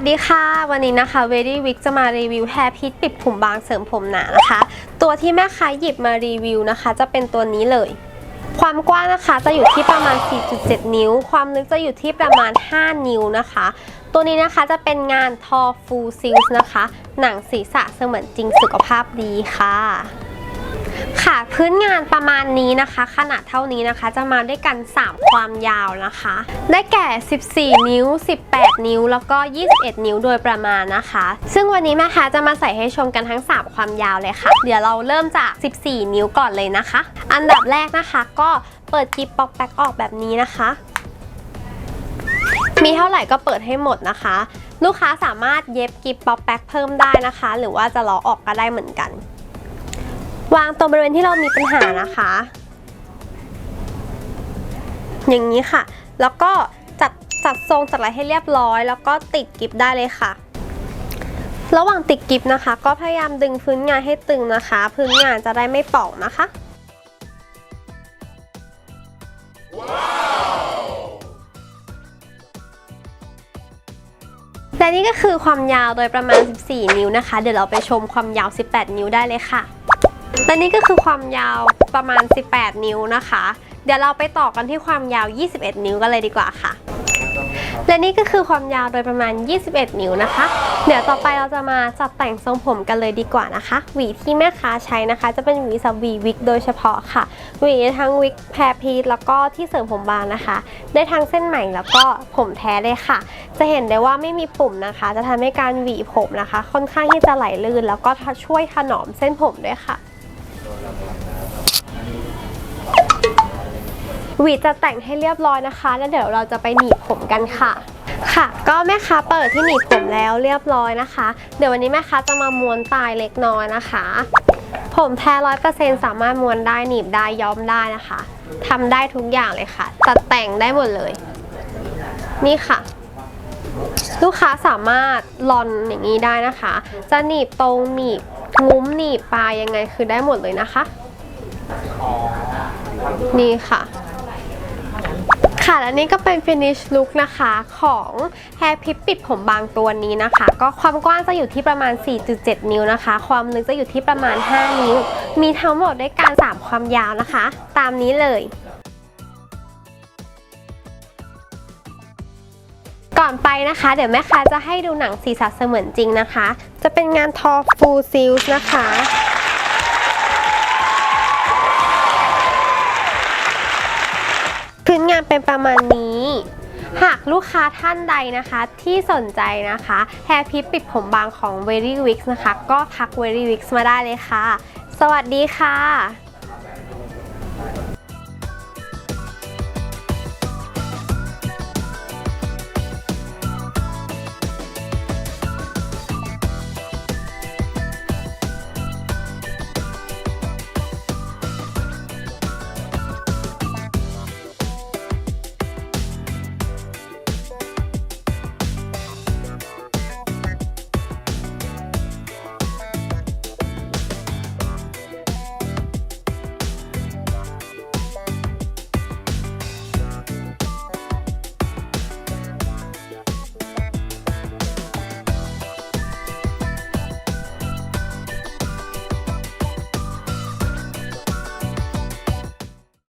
วัสดีค่ะ วันนี้นะคะ Very Week จะมารีวิว Hair Pit ปิดผมบางเสริมผมหนานะคะ ตัวที่แม่ค้าหยิบมารีวิวนะคะ จะเป็นตัวนี้เลย ความกว้างนะคะจะอยู่ที่ประมาณ 4.7 นิ้ว ความลึกจะอยู่ที่ประมาณ 5 นิ้วนะคะ ตัวนี้นะคะจะเป็นงานทอฟูซิลส์นะคะ หนังศีรษะเสมือนจริงสุขภาพดีค่ะ ค่ะพื้นงานประมาณนี้นะคะ ขนาดเท่านี้นะคะ จะมาด้วยกัน 3 ความยาวนะคะ ได้แก่ 14 นิ้ว 18 นิ้ว แล้วก็ 21 นิ้วโดยประมาณนะคะ ซึ่งวันนี้แม่ค้าจะมาใส่ให้ชมกันทั้ง 3 ความยาวเลยค่ะ เดี๋ยวเราเริ่มจาก 14 นิ้วก่อนเลยนะคะ อันดับแรกนะคะ ก็เปิดกิบป๊อกแป๊กออกแบบนี้นะคะ มีเท่าไหร่ก็เปิดให้หมดนะคะ ลูกค้าสามารถเย็บกิบป๊อกแป๊กเพิ่มได้นะคะ หรือว่าจะล้อออกก็ได้เหมือนกัน วางตรงบริเวณที่เรามีปัญหานะคะ อย่างนี้ค่ะ แล้วก็จัดจัดทรงจัดอะไรให้เรียบร้อย แล้วก็ติดกิฟได้เลยค่ะ ระหว่างติดกิฟนะคะ ก็พยายามดึงพื้นงานให้ตึงนะคะ พื้นงานจะได้ไม่ป่องนะคะ และนี่ก็คือความยาวโดยประมาณ 14 นิ้วนะคะ เดี๋ยวเราไปชมความยาว 18 นิ้วได้เลยค่ะ และนี่ก็คือความยาวประมาณ 18 นิ้วนะคะ เดี๋ยวเราไปต่อกันที่ความยาว 21 นิ้วกันเลยดีกว่าค่ะ และนี่ก็คือความยาวโดยประมาณ 21 นิ้วนะคะ เดี๋ยวต่อไปเราจะมาจัดแต่งทรงผมกันเลยดีกว่านะคะ หวีที่แม่ค้าใช้นะคะ จะเป็นหวีสับหวีวิกโดยเฉพาะค่ะ หวีทั้งวิกแพรพีทแล้วก็ที่เสริมผมบางนะคะ ได้ทั้งเส้นใหม่แล้วก็ผมแท้เลยค่ะ จะเห็นได้ว่าไม่มีปุ่มนะคะ จะทำให้การหวีผมนะคะ ค่อนข้างที่จะไหลลื่น แล้วก็ช่วยถนอมเส้นผมด้วยค่ะ วีจะแต่งให้เรียบร้อยนะคะ แล้วเดี๋ยวเราจะไปหนีบผมกันค่ะ ค่ะ ก็แม่ค้าเปิดที่หนีบผมแล้วเรียบร้อยนะคะ เดี๋ยววันนี้แม่ค้าจะมาม้วนปลายเล็กน้อยนะคะ ผมแท้ร้อยเปอร์เซ็นต์สามารถม้วนได้หนีบได้ย้อมได้นะคะทำได้ทุกอย่างเลยค่ะตัดแต่งได้หมดเลย นี่ค่ะลูกค้าสามารถลอนอย่างนี้ได้นะคะ จะหนีบตรงหนีบงุ้มหนีบปลายยังไงคือได้หมดเลยนะคะ นี่ค่ะ ค่ะและนี่ก็เป็น finish look นะคะของ hair pip ปิดผมบางตัวนี้นะคะ ก็ความกว้างจะอยู่ที่ประมาณ 4.7 นิ้วนะคะ ความลึกจะอยู่ที่ประมาณ 5 นิ้ว มีทั้งหมดด้วยการ 3 ความยาวนะคะ ตามนี้เลยก่อนไปนะคะ เดี๋ยวแม่ค้าจะให้ดูหนังศีรษะเสมือนจริงนะคะ จะเป็นงานทอฟูซิลส์นะคะ ประมาณนี้ หากลูกค้าท่านใดนะคะที่สนใจนะคะแฮร์พิปปิดผมบางของ Very Wix นะคะ ก็ทัก Very Wix มาได้เลยค่ะ สวัสดีค่ะ